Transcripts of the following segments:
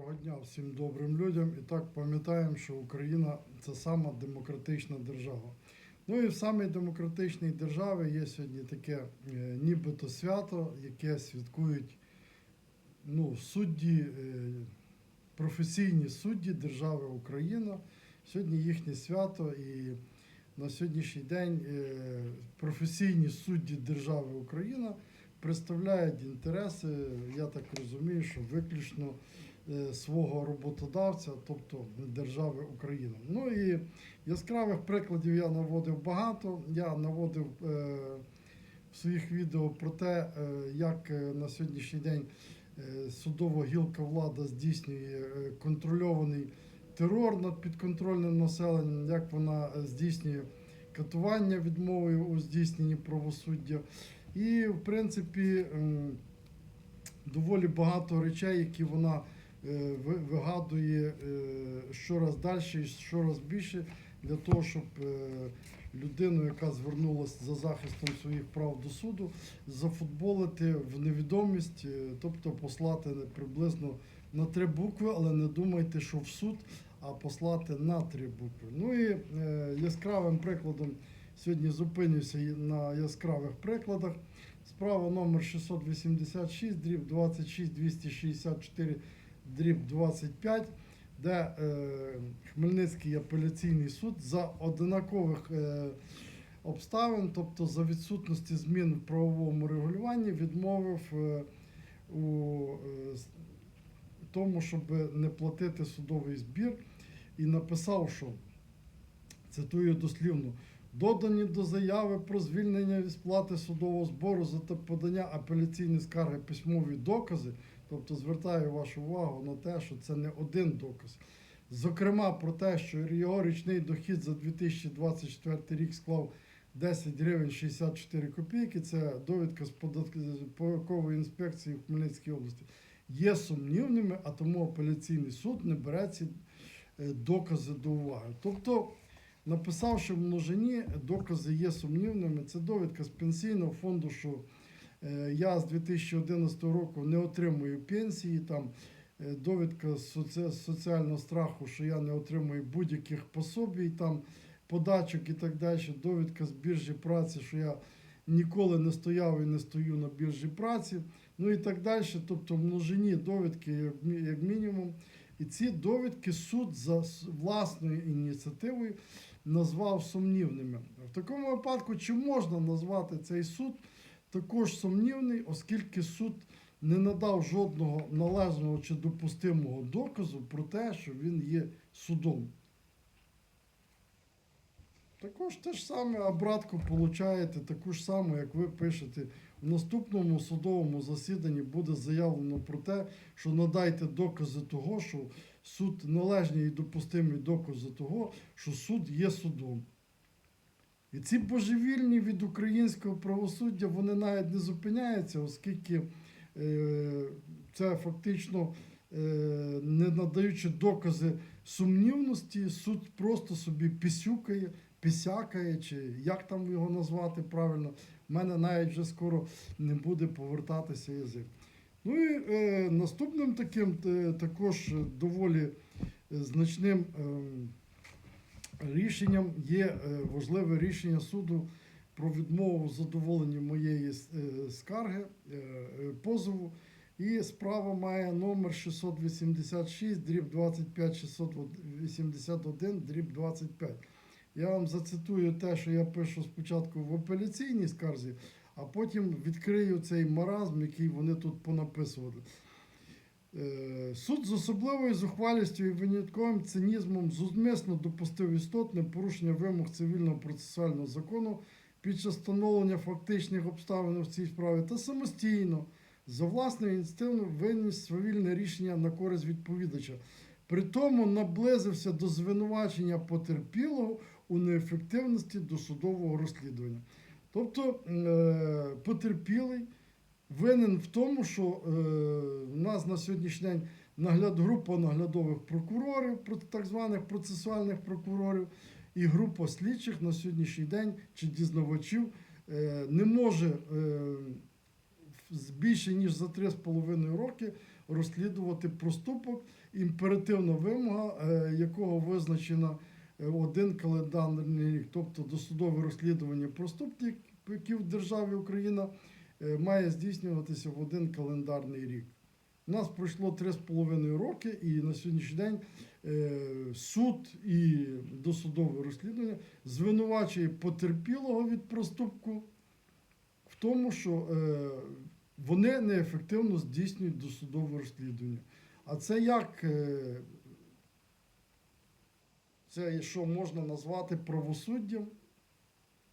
Доброго дня всім добрим людям. І так пам'ятаємо, що Україна це сама демократична держава. Ну і в самій демократичній державі є сьогодні таке е, нібито свято, яке святкують ну, судді, е, професійні судді держави Україна. Сьогодні їхнє свято, і на сьогоднішній день е, професійні судді держави Україна представляють інтереси, я так розумію, що виключно свого роботодавця, тобто держави Україна. Ну і яскравих прикладів я наводив багато. Я наводив е, в своїх відео про те, е, як е, на сьогоднішній день е, судова гілка влада здійснює е, контрольований терор над підконтрольним населенням, як вона е, здійснює катування відмовою у здійсненні правосуддя. І, в принципі, доволі багато речей, які вона е, вигадує е, щораз далі і щораз більше для того, щоб е, людину, яка звернулася за захистом своїх прав до суду, зафутболити в невідомість, е, тобто послати приблизно на три букви, але не думайте, що в суд, а послати на три букви. Ну і е, яскравим прикладом сьогодні зупинюся на яскравих прикладах. Справа номер 686, дріб 26 264, дріб 25, де е, Хмельницький апеляційний суд за одинакових е, обставин, тобто за відсутності змін в правовому регулюванні, відмовив е, у тому, щоб не платити судовий збір, і написав, що цитую дослівно. Додані до заяви про звільнення від сплати судового збору за подання апеляційної скарги письмові докази, тобто звертаю вашу увагу на те, що це не один доказ. Зокрема, про те, що його річний дохід за 2024 рік склав 10 гривень 64 копійки. Це довідка з податкової інспекції в Хмельницькій області. Є сумнівними, а тому апеляційний суд не бере ці е, докази до уваги. Тобто написавши в множині, докази є сумнівними. Це довідка з пенсійного фонду, що я з 2011 року не отримую пенсії. Там е, довідка соціального страху, що я не отримую будь-яких пособій, там подачок і так далі. Довідка з біржі праці, що я ніколи не стояв і не стою на біржі праці. Ну і так далі. Тобто множині довідки, як мінімум. І ці довідки суд за власною ініціативою назвав сумнівними. В такому випадку, чи можна назвати цей суд також сумнівний, оскільки суд не надав жодного належного чи допустимого доказу про те, що він є судом. Також те ж саме обратку получаєте, таку ж саму, як ви пишете. В наступному судовому засіданні буде заявлено про те, що надайте докази того, що суд належні і допустимі докази того, що суд є судом. І ці божевільні від українського правосуддя вони навіть не зупиняються, оскільки е, це фактично, е, не надаючи докази сумнівності, суд просто собі пісюкає, пісякає, чи як там його назвати правильно. У мене навіть вже скоро не буде повертатися язик. Ну і е, наступним таким е, також е, доволі е, значним ем, рішенням є е, важливе рішення суду про відмову в задоволенні моєї е, скарги е, позову. І справа має номер 686, дріб 25 681, дріб 25. Я вам зацитую те, що я пишу спочатку в апеляційній скарзі, а потім відкрию цей маразм, який вони тут понаписували. Е, Суд з особливою зухвалістю і винятковим цинізмом зумисно допустив істотне порушення вимог цивільного процесуального закону під час встановлення фактичних обставин в цій справі та самостійно за власною ініціативою виніс свавільне рішення на користь відповідача. При тому наблизився до звинувачення потерпілого у неефективності досудового розслідування. Тобто е, потерпілий винен в тому, що е, в нас на сьогоднішній день нагляд, група наглядових прокурорів, так званих процесуальних прокурорів, і група слідчих на сьогоднішній день чи дізнавачів е, не може е, більше ніж за 3,5 роки розслідувати проступок, імперативна вимога, якого визначена один календарний рік, тобто досудове розслідування проступків в державі Україна має здійснюватися в один календарний рік. У нас пройшло 3,5 роки, і на сьогоднішній день е, суд і досудове розслідування звинувачує потерпілого від проступку в тому, що е, вони неефективно здійснюють досудове розслідування. А це як е, це що можна назвати правосуддям,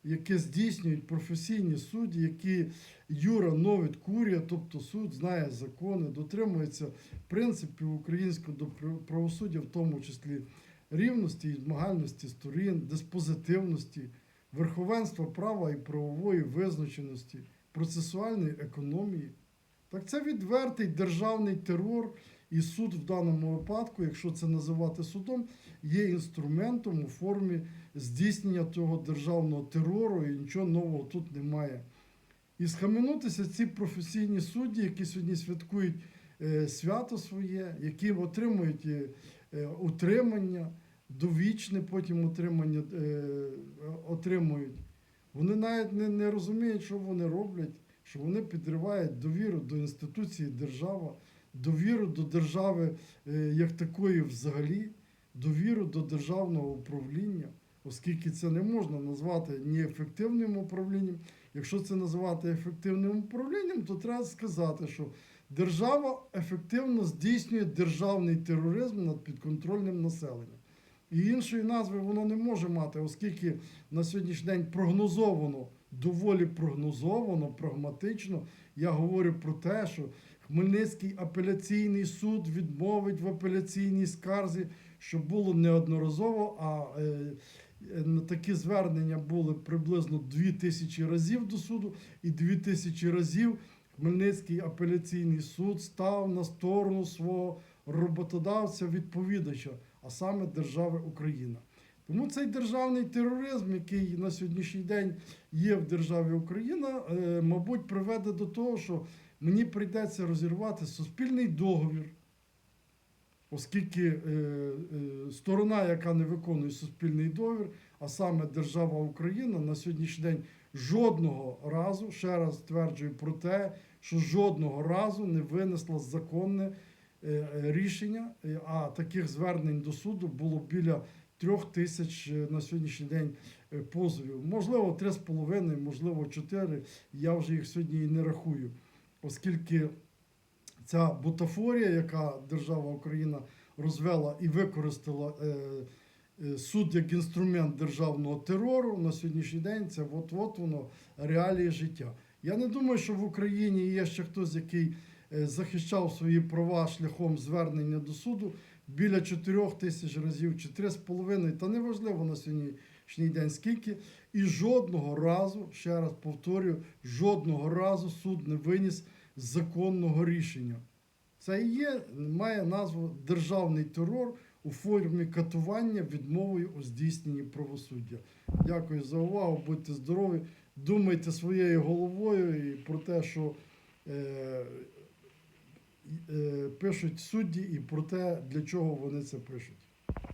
яке здійснюють професійні судді, які юра новит курія, тобто суд знає закони, дотримується принципів українського правосуддя, в тому числі рівності і змагальності сторін, диспозитивності, верховенства права і правової визначеності, процесуальної економії. Так це відвертий державний терор, і суд в даному випадку, якщо це називати судом, є інструментом у формі здійснення цього державного терору, і нічого нового тут немає. І схаменутися ці професійні судді, які сьогодні святкують е, свято своє, які отримують е, е, утримання, довічне потім утримання отримують. Вони навіть не, не розуміють, що вони роблять, що вони підривають довіру до інституції держава, довіру до держави е, як такої взагалі, довіру до державного управління, оскільки це не можна назвати ні ефективним управлінням. Якщо це називати ефективним управлінням, то треба сказати, що держава ефективно здійснює державний тероризм над підконтрольним населенням. І іншої назви воно не може мати, оскільки на сьогоднішній день прогнозовано, доволі прогнозовано, прагматично. Я говорю про те, що Хмельницький апеляційний суд відмовить в апеляційній скарзі, що було неодноразово, а е, такі звернення були приблизно 2000 разів до суду, і 2000 разів Хмельницький апеляційний суд став на сторону свого роботодавця відповідача, а саме держави Україна. Тому цей державний тероризм, який на сьогоднішній день є в державі Україна, е, мабуть, приведе до того, що мені прийдеться розірвати суспільний договір, оскільки е, е, сторона, яка не виконує суспільний договір, а саме держава Україна, на сьогоднішній день жодного разу, ще раз стверджую про те, що жодного разу не винесла законне рішення, а таких звернень до суду було біля трьох тисяч е, на сьогоднішній день е, позовів. Можливо, три з половиною, можливо, чотири. Я вже їх сьогодні і не рахую, оскільки ця бутафорія, яка держава Україна розвела і використала е, суд як інструмент державного терору на сьогоднішній день, це от-от воно реалії життя. Я не думаю, що в Україні є ще хтось, який захищав свої права шляхом звернення до суду біля 4 тисяч разів чи 3,5, та неважливо на сьогоднішній день скільки. І жодного разу, ще раз повторюю, жодного разу суд не виніс законного рішення. Це і є, має назву державний терор у формі катування відмовою у здійсненні правосуддя. Дякую за увагу, будьте здорові, думайте своєю головою і про те, що е, е, пишуть судді, і про те, для чого вони це пишуть.